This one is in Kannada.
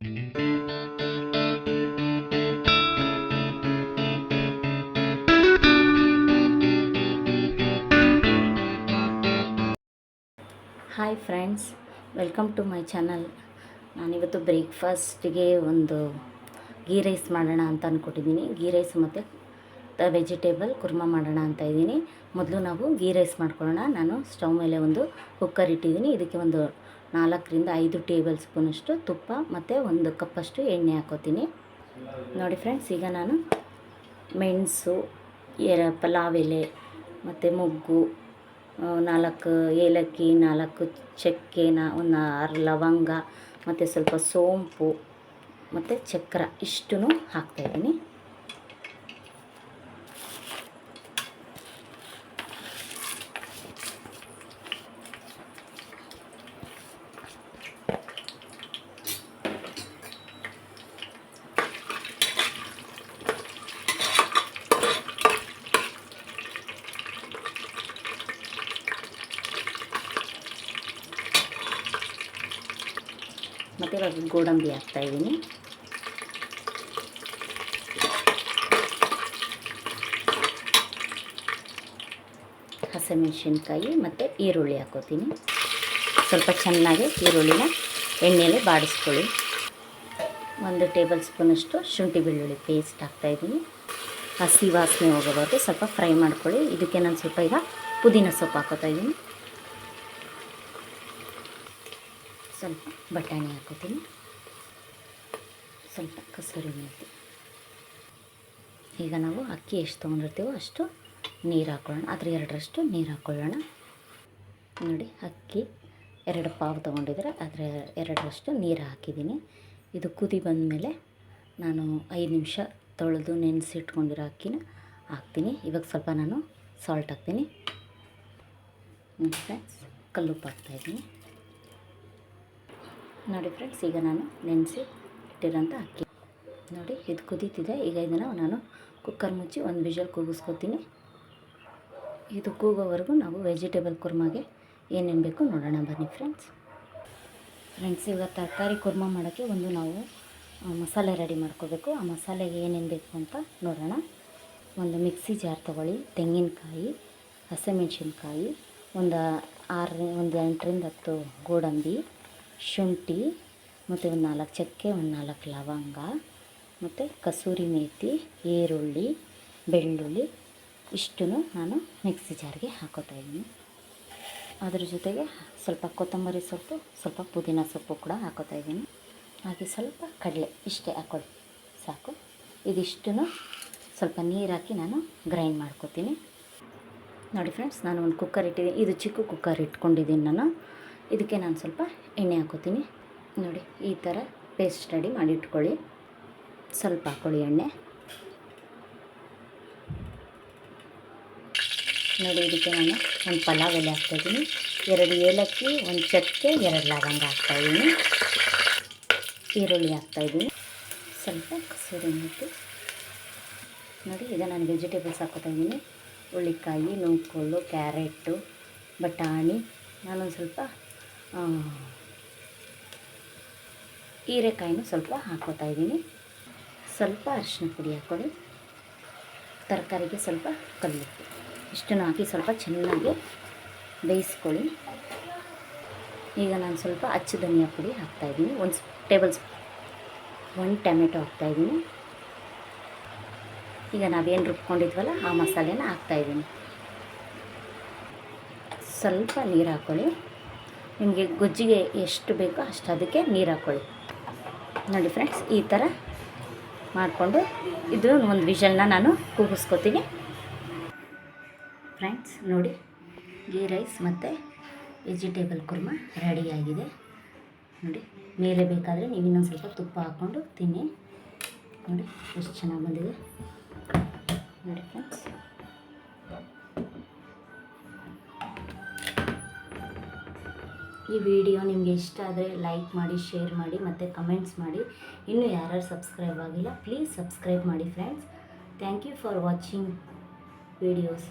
Hi friends welcome to my channel ನಾನಿವತ್ತು ಬ್ರೇಕ್ಫಾಸ್ಟಿಗೆ ಒಂದು ಗೀ ರೈಸ್ ಮಾಡೋಣ ಅಂತ ಅಂದ್ಕೊಟ್ಟಿದ್ದೀನಿ ಗೀ ರೈಸ್ ಮತ್ತು ವೆಜಿಟೇಬಲ್ ಕುರ್ಮ ಮಾಡೋಣ ಅಂತ ಇದ್ದೀನಿ. ಮೊದಲು ನಾವು ಗೀ ರೈಸ್ ಮಾಡ್ಕೊಳ್ಳೋಣ. ನಾನು ಸ್ಟವ್ ಮೇಲೆ ಒಂದು ಕುಕ್ಕರ್ ಇಟ್ಟಿದ್ದೀನಿ. ಇದಕ್ಕೆ ಒಂದು ನಾಲ್ಕರಿಂದ ಐದು ಟೇಬಲ್ ಸ್ಪೂನಷ್ಟು ತುಪ್ಪ ಮತ್ತು ಒಂದು ಕಪ್ಪಷ್ಟು ಎಣ್ಣೆ ಹಾಕೋತೀನಿ. ನೋಡಿ ಫ್ರೆಂಡ್ಸ್ ಈಗ ನಾನು ಮೆಣಸು, ಎರ ಪಲಾವ್ ಎಲೆ ಮತ್ತು ಮೊಗ್ಗು ನಾಲ್ಕು ಏಲಕ್ಕಿ, ನಾಲ್ಕು ಚಕ್ಕೆನ, ಒಂದು ಆರು ಲವಂಗ ಮತ್ತು ಸ್ವಲ್ಪ ಸೋಂಪು ಮತ್ತು ಚಕ್ರ ಇಷ್ಟೂ ಹಾಕ್ತಾಯಿದ್ದೀನಿ ಇವಾಗ ಗೋಡಂಬಿ ಹಾಕ್ತಾಯಿದ್ದೀನಿ ಹಸಿಮೆಣಸಿನ್ಕಾಯಿ ಮತ್ತು ಈರುಳ್ಳಿ ಹಾಕೋತೀನಿ. ಸ್ವಲ್ಪ ಚೆನ್ನಾಗಿ ಈರುಳ್ಳಿನ ಎಣ್ಣೆಯಲ್ಲಿ ಬಾಡಿಸ್ಕೊಳ್ಳಿ. ಒಂದು ಟೇಬಲ್ ಸ್ಪೂನಷ್ಟು ಶುಂಠಿ ಬೆಳ್ಳುಳ್ಳಿ ಪೇಸ್ಟ್ ಹಾಕ್ತಾಯಿದ್ದೀನಿ ಹಸಿ ವಾಸನೆ ಹೋಗೋವರೆಗೂ ಸ್ವಲ್ಪ ಫ್ರೈ ಮಾಡ್ಕೊಳ್ಳಿ. ಇದಕ್ಕೆ ನಾನು ಸ್ವಲ್ಪ ಈಗ ಪುದೀನ ಸೊಪ್ಪು ಹಾಕೋತಾ ಇದ್ದೀನಿ. ಸ್ವಲ್ಪ ಬಟಾಣಿ ಹಾಕೋತೀನಿ. ಸ್ವಲ್ಪ ಕಸೂರಿ ಮೇತಿ. ಈಗ ನಾವು ಅಕ್ಕಿ ಎಷ್ಟು ತೊಗೊಂಡಿರ್ತೀವೋ ಅಷ್ಟು ನೀರು ಹಾಕೊಳ್ಳೋಣ. ಅದ್ರ ಎರಡರಷ್ಟು ನೀರು ಹಾಕ್ಕೊಳ್ಳೋಣ ನೋಡಿ, ಅಕ್ಕಿ ಎರಡು ಪಾವು ತೊಗೊಂಡಿದ್ರೆ ಅದರ ಎರಡರಷ್ಟು ನೀರು ಹಾಕಿದ್ದೀನಿ. ಇದು ಕುದಿ ಬಂದಮೇಲೆ ನಾನು ಐದು ನಿಮಿಷ ತೊಳೆದು ನೆನೆಸಿಟ್ಕೊಂಡಿರೋ ಅಕ್ಕಿನ ಹಾಕ್ತೀನಿ. ಇವಾಗ ಸ್ವಲ್ಪ ನಾನು ಸಾಲ್ಟ್ ಹಾಕ್ತೀನಿ. ಮತ್ತೆ ಫ್ರೆಂಡ್ಸ್ ಕಲ್ಲುಪ್ಪು ಹಾಕ್ತಾಯಿದ್ದೀನಿ ನೋಡಿ ಫ್ರೆಂಡ್ಸ್, ಈಗ ನಾನು ನೆನೆಸಿ ಇಟ್ಟಿರೋಂಥ ಅಕ್ಕಿ. ನೋಡಿ, ಇದು ಕುದೀತಿದೆ. ಈಗ ಇದನ್ನು ನಾನು ಕುಕ್ಕರ್ ಮುಚ್ಚಿ ಒಂದು ವಿಷಲ್ ಕೂಗಿಸ್ಕೊತೀನಿ. ಇದು ಕೂಗೋವರೆಗೂ ನಾವು ವೆಜಿಟೇಬಲ್ ಕುರ್ಮಾಗೆ ಏನೇನು ಬೇಕು ನೋಡೋಣ. ಬನ್ನಿ ಫ್ರೆಂಡ್ಸ್. ಫ್ರೆಂಡ್ಸ್, ಇವಾಗ ತರಕಾರಿ ಕುರ್ಮ ಮಾಡೋಕ್ಕೆ ಒಂದು ನಾವು ಮಸಾಲೆ ರೆಡಿ ಮಾಡ್ಕೋಬೇಕು. ಆ ಮಸಾಲೆಗೆ ಏನೇನು ಬೇಕು ಅಂತ ನೋಡೋಣ. ಒಂದು ಮಿಕ್ಸಿ ಜಾರ್ ತೊಗೊಳ್ಳಿ, ತೆಂಗಿನಕಾಯಿ, ಹಸಿಮೆಣ್ಸಿನ್ಕಾಯಿ, ಒಂದು ಆರು ಒಂದು ಎಂಟರಿಂದ ಹತ್ತು ಗೋಡಂಬಿ ಶುಂಠಿ ಮತ್ತು ಒಂದು ನಾಲ್ಕು ಚಕ್ಕೆ, ಒಂದು ನಾಲ್ಕು ಲವಂಗ, ಮತ್ತು ಕಸೂರಿ ಮೇಥಿ ಈರುಳ್ಳಿ, ಬೆಳ್ಳುಳ್ಳಿ ಇಷ್ಟೂ ನಾನು ಮಿಕ್ಸಿ ಜಾರ್ಗೆ ಹಾಕೋತಾ ಇದ್ದೀನಿ. ಅದ್ರ ಜೊತೆಗೆ ಸ್ವಲ್ಪ ಕೊತ್ತಂಬರಿ ಸೊಪ್ಪು, ಸ್ವಲ್ಪ ಪುದೀನ ಸೊಪ್ಪು ಕೂಡ ಹಾಕೋತಾ ಇದ್ದೀನಿ. ಹಾಗೆ ಸ್ವಲ್ಪ ಕಡಲೆ ಇಷ್ಟೇ ಹಾಕೊಳ್ಳಿ, ಸಾಕು. ಇದಿಷ್ಟು ಸ್ವಲ್ಪ ನೀರು ಹಾಕಿ ನಾನು ಗ್ರೈಂಡ್ ಮಾಡ್ಕೊತೀನಿ. ನೋಡಿ ಫ್ರೆಂಡ್ಸ್ ನಾನು ಒಂದು ಕುಕ್ಕರ್ ಇಟ್ಟಿದ್ದೀನಿ. ಇದು ಚಿಕ್ಕ ಕುಕ್ಕರ್ ಇಟ್ಕೊಂಡಿದ್ದೀನಿ ನಾನು. ಇದಕ್ಕೆ ನಾನು ಸ್ವಲ್ಪ ಎಣ್ಣೆ ಹಾಕೋತೀನಿ. ನೋಡಿ, ಈ ಥರ ಪೇಸ್ಟ್ ರೆಡಿ ಮಾಡಿ ಇಟ್ಕೊಳ್ಳಿ. ಸ್ವಲ್ಪ ಹಾಕ್ಕೊಳ್ಳಿ ಎಣ್ಣೆ. ನೋಡಿ, ಇದಕ್ಕೆ ನಾನು ಒಂದು ಪಲಾವ್ ಎಲೆ ಹಾಕ್ತಾಯಿದ್ದೀನಿ ಎರಡು ಏಲಕ್ಕಿ, ಒಂದು ಚಕ್ಕೆ, ಎರಡು ಲವಂಗ ಹಾಕ್ತಾಯಿದ್ದೀನಿ ಈರುಳ್ಳಿ ಹಾಕ್ತಾಯಿದ್ದೀನಿ ಸ್ವಲ್ಪ ಕಸೂರಿ ಮೆಥಿ ನೋಡಿ, ಈಗ ನಾನು ವೆಜಿಟೇಬಲ್ಸ್ ಹಾಕೋತಾಯಿದ್ದೀನಿ ಹುಳ್ಳಿಕಾಯಿ ನೂಕೋಲು ಕ್ಯಾರೆಟು, ಬಟಾಣಿ. ನಾನೊಂದು ಸ್ವಲ್ಪ ಹೀರೆಕಾಯಿನೂ ಸ್ವಲ್ಪ ಹಾಕೋತಾ ಇದ್ದೀನಿ. ಸ್ವಲ್ಪ ಅರಿಶಿನ ಪುಡಿ ಹಾಕ್ಕೊಳ್ಳಿ. ತರಕಾರಿಗೆ ಸ್ವಲ್ಪ ಕಲ್ಲು ಇಷ್ಟನ್ನು ಹಾಕಿ ಸ್ವಲ್ಪ ಚೆನ್ನಾಗಿ ಬೇಯಿಸ್ಕೊಳ್ಳಿ. ಈಗ ನಾನು ಸ್ವಲ್ಪ ಅಚ್ಚು ಧನಿಯಾ ಪುಡಿ ಹಾಕ್ತಾಯಿದ್ದೀನಿ ಒಂದು ಟೇಬಲ್ ಸ್ಪೂನ್ ಒಂದು ಟೊಮೆಟೊ ಹಾಕ್ತಾಯಿದ್ದೀನಿ ಈಗ ನಾವೇನು ರುಬ್ಕೊಂಡಿದ್ವಲ್ಲ, ಆ ಮಸಾಲೆನ ಹಾಕ್ತಾಯಿದ್ದೀನಿ ಸ್ವಲ್ಪ ನೀರು ಹಾಕ್ಕೊಳ್ಳಿ. ನಿಮಗೆ ಗೊಜ್ಜಿಗೆ ಎಷ್ಟು ಬೇಕೋ ಅಷ್ಟು ಅದಕ್ಕೆ ನೀರು ಹಾಕ್ಕೊಳ್ಳಿ ನೋಡಿ ಫ್ರೆಂಡ್ಸ್ ಈ ಥರ ಮಾಡಿಕೊಂಡು ಇದು ಒಂದು ವಿಷಲ್ನ ನಾನು ಕೂಗಿಸ್ಕೊತೀನಿ. ಫ್ರೆಂಡ್ಸ್ ನೋಡಿ ಗೀ ರೈಸ್ ಮತ್ತು ವೆಜಿಟೇಬಲ್ ಕುರ್ಮ ರೆಡಿಯಾಗಿದೆ ನೋಡಿ, ಮೇಲೆ ಬೇಕಾದರೆ ನೀವು ಇನ್ನೊಂದು ಸ್ವಲ್ಪ ತುಪ್ಪ ಹಾಕ್ಕೊಂಡು ತಿನ್ನಿ. ನೋಡಿ, ಎಷ್ಟು ಚೆನ್ನಾಗಿ ಬಂದಿದೆ. ನೋಡಿ ಫ್ರೆಂಡ್ಸ್ ಈ ವಿಡಿಯೋ ನಿಮಗೆ ಇಷ್ಟ ಆದರೆ ಲೈಕ್ ಮಾಡಿ ಶೇರ್ ಮಾಡಿ ಮತ್ತು ಕಮೆಂಟ್ಸ್ ಮಾಡಿ. ಇನ್ನೂ ಯಾರ್ಯಾರು ಸಬ್ಸ್ಕ್ರೈಬ್ ಆಗಿಲ್ಲ ಪ್ಲೀಸ್ ಸಬ್ಸ್ಕ್ರೈಬ್ ಮಾಡಿ friends thank you for watching videos